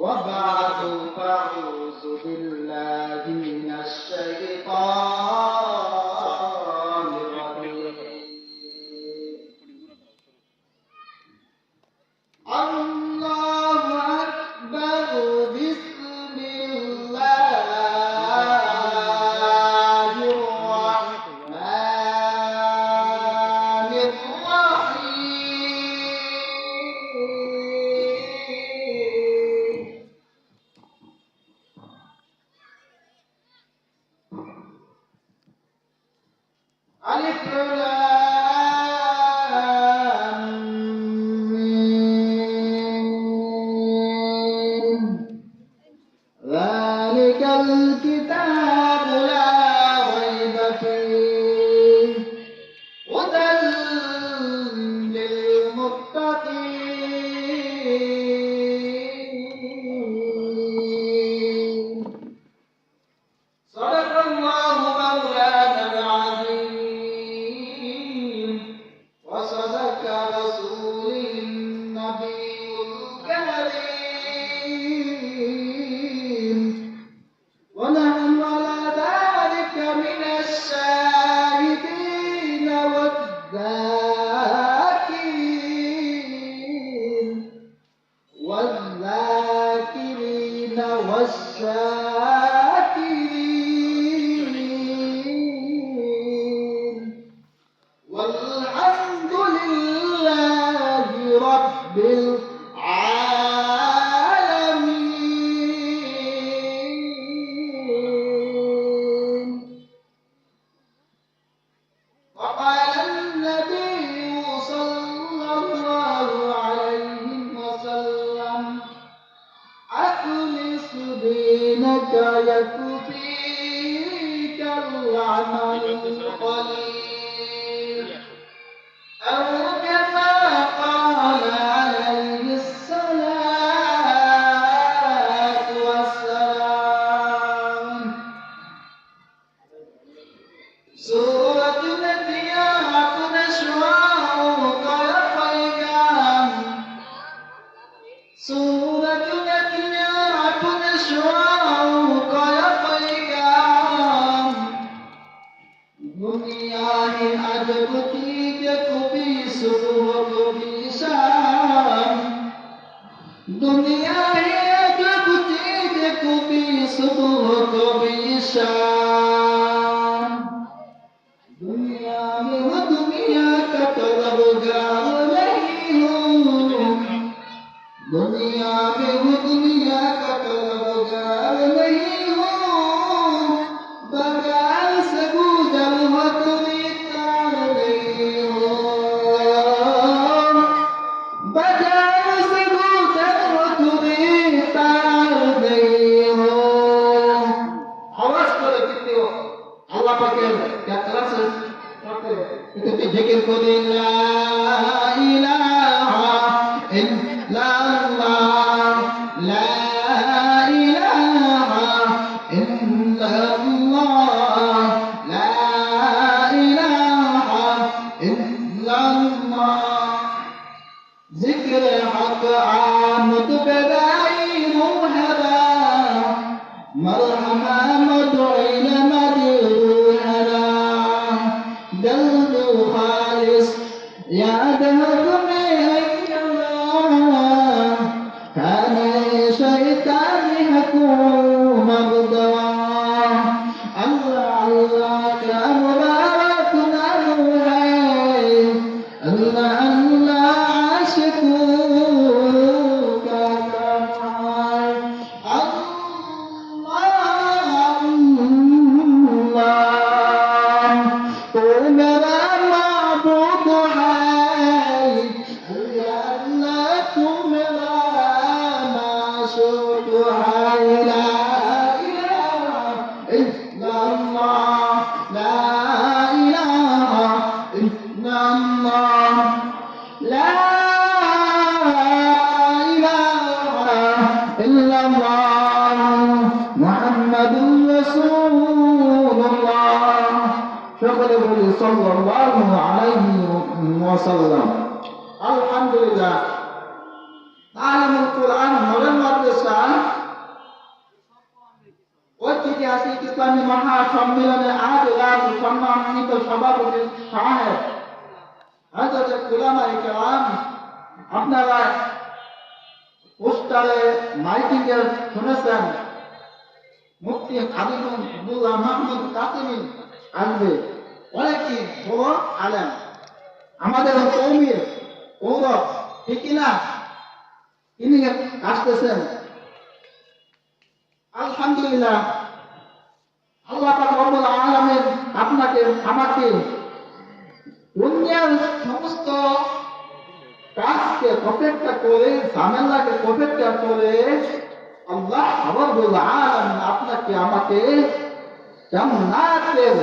وبعد فأعوذ بالله من الشيطان الكتاب لا ريب فيه. هدى للمتقين. صدق الله مولانا العظيم. وصدق رسوله هداية दुनिया में वो दुनिया का गुजार नहीं हो बगाल से गुजर हो तुम्हें तार नहीं हो बगाल طعامك بدعي مرهبا مرحبا مدعي مدعوهلا دلد خالص يا دلد من أينما সকলে বলি, সাল্লাল্লাহু আলাইহি ওয়াসাল্লাম। আলহামদুলিল্লাহ। আলিমুল কোরআন মডেল মাদ্রাসা, ঐতিহাসিক ইসলামী মহা সম্মেলনে আজ রাত সম্মানিত সভাপতি সাহেব হযরত গোলামাই কেরাম, আপনারা পোস্টারে মাইকিং এর শুনেছেন মুক্তি হাবিবুল্লাহ মাহমুদ কাসিমী আসবে। বড় আলেম। আমাদের কৌমির ঠিক কিনা? তিনি আসতেছেন। আলহামদুলিল্লাহ। আল্লাহ আপনাকে, আমাকে দুনিয়ার সমস্ত কাজকে অপেক্ষা করে, ঝামেলাকে অপেক্ষা করে আল্লাহ রব্বুল আলামিন আপনাকে, আমাকে জান্নাতের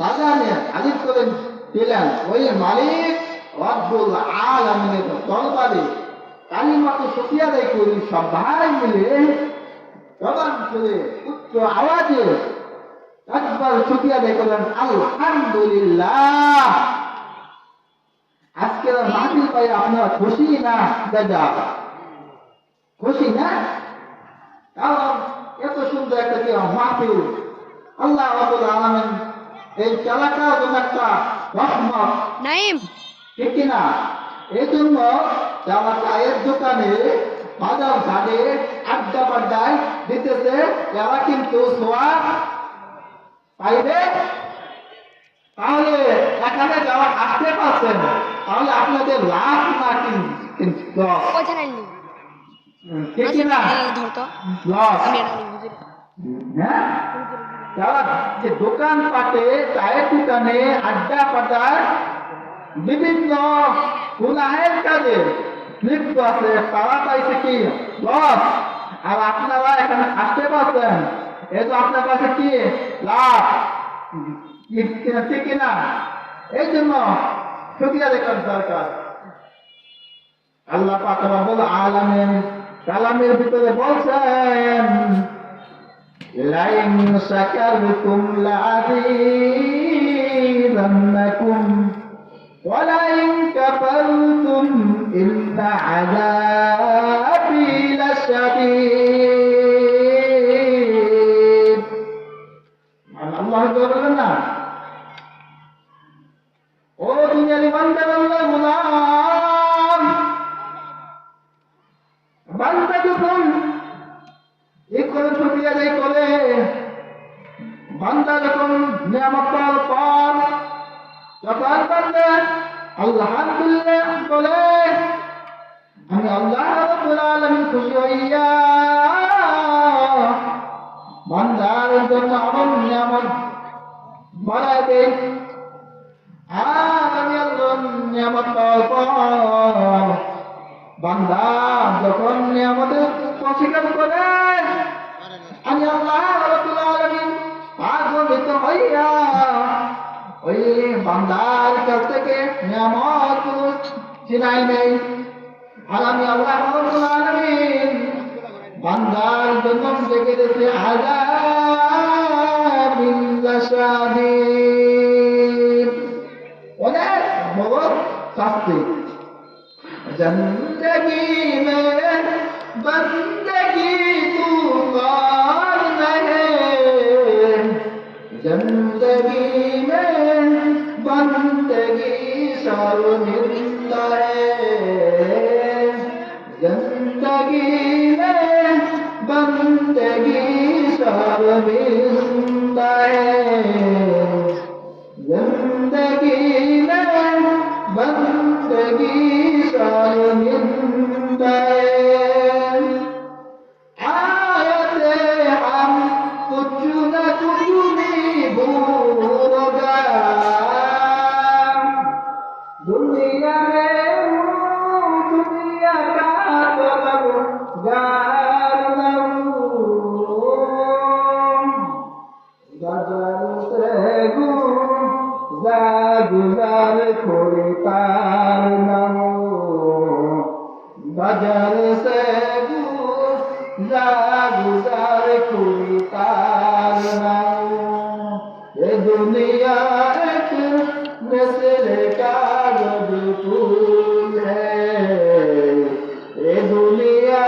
বাগানে হাজির করে দিলেন ওই মালিক রব্বুল আলামিনের দরবারে। কালিমাকে দেয় করি সবাই মিলে জবান খুলে উচ্চ আওয়াজে একবার শুকিয়া দেখলেন আলহামদুলিল্লাহ। আজকের মাহফিল পাই আপনারা খুশি না দাদা খুশি না? কারণ এত সুন্দর একটা মাহফিল আল্লাহ রাব্বুল আলামিন এই চালাকার জন্য একটা রহমত। নাইম। ঠিক কিনা? এই জন্য যারা চায়ের দোকানে বাজার ঘাটে আড্ডা বাড্ডায় দিতেছে এরা কিন্তু সোয়াব পাইবে। তাহলে এখানে যারা আসতে পারছেন তাহলে আপনাদের লাভ না কিন্তু ঠিক কিনা? ধরতো। লস। হ্যাঁ? যারা যে দোকান পাটে, চায়ের দোকানে, আড্ডা পাতায় বিভিন্ন গুনাহের কাজে লিপ্ত আছে, তারা পাইছে কি? লস। আর আপনারা এখানে আসতে পারছেন। এই তো আপনার কাছে কি? লাভ। ঠিক কিনা এই জন্য শুক্রিয়া দেখার দরকার আল্লাহ পাক রব্বুল কালামের ভিতরে বলছেন লাইন সাকারতুম লাযীদান্নাকুম ওয়া লাইন কাফারতুম ইন্না আযাবি লাশাদীদ মানে আল্লাহ বলেন না? ও দুনিয়ার বান্দা আল্লাহ গুলাম। বান্দা যখন এই করে ছুটিয়া যায় করে আলহামদুলিল্লাহ বলে, আমি আল্লাহ রাব্বুল আলামিন খুশি হইয়া বান্দার জন্য আমার নিয়ামত বাড়ায় দেই। আর আমি আল্লাহ নিয়ামত বান্দা যখন নিয়ামতের অস্বীকার করে, আমি আল্লাহ রাব্বুল আলামিন আগ্রহিত হইয়া ওই বান্দার কাছ থেকে নিয়ামত কোনো ছিনাই নেই। আর আমি আল্লাহ আলমিন বান্দার জন্য দেখে দিয়েছি হাজার অনেক বড় শাস্তি। জিন্দগি মে বন্দগি তু Senhor, meu Deus. যা গুজার করি তার নাই এ দুনিয়া এক মিসল কাগজ ফুল এ দুনিয়া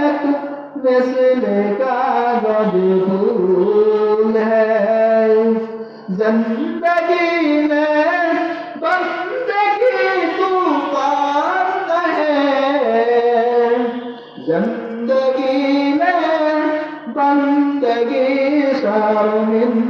এক মিসল কাগজ ফুল ज़िंदगी में बंदगी तूफ़ान है من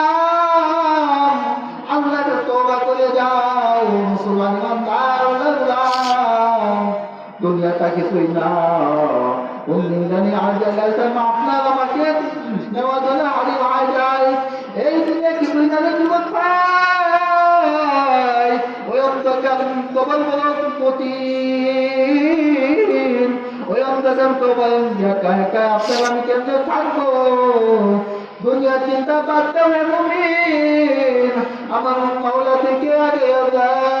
কিছুই না। কোন দিন জানি আজ আল্লাহ আপনার আমাকে হারিয়ে হয়ে যায় এই দিনে কিছুই না জীবন পাই ওই অন্ধকার কবল বল পতি ওই অন্ধকার কবল একা একা আপনার আমি কেমনে থাকব? দুনিয়া চিন্তা দাও মুমিন। আমার মাওলা থেকে আগে যাও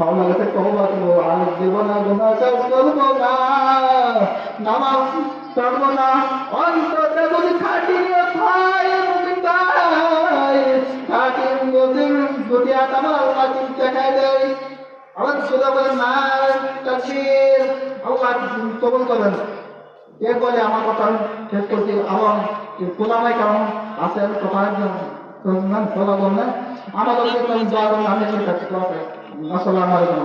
মাওলা কাছে তহবা করব আর দেব না। গোনা কাজ করব না খাটি নিয়ে খাই মুমিন ভাই যদি যদি আমার আল্লাহ চিন্তা দেয় আমার সুদা বলেন, না, তাকবীর, আল্লাহ কবুল কে বলে আমার কথা শেষ করছি। আমার কোলামাই কারণ আছেন? কথা একজন ফলা বললেন আমাদেরকে দোয়া করুন আমি কাছে আসসালামু আলাইকুম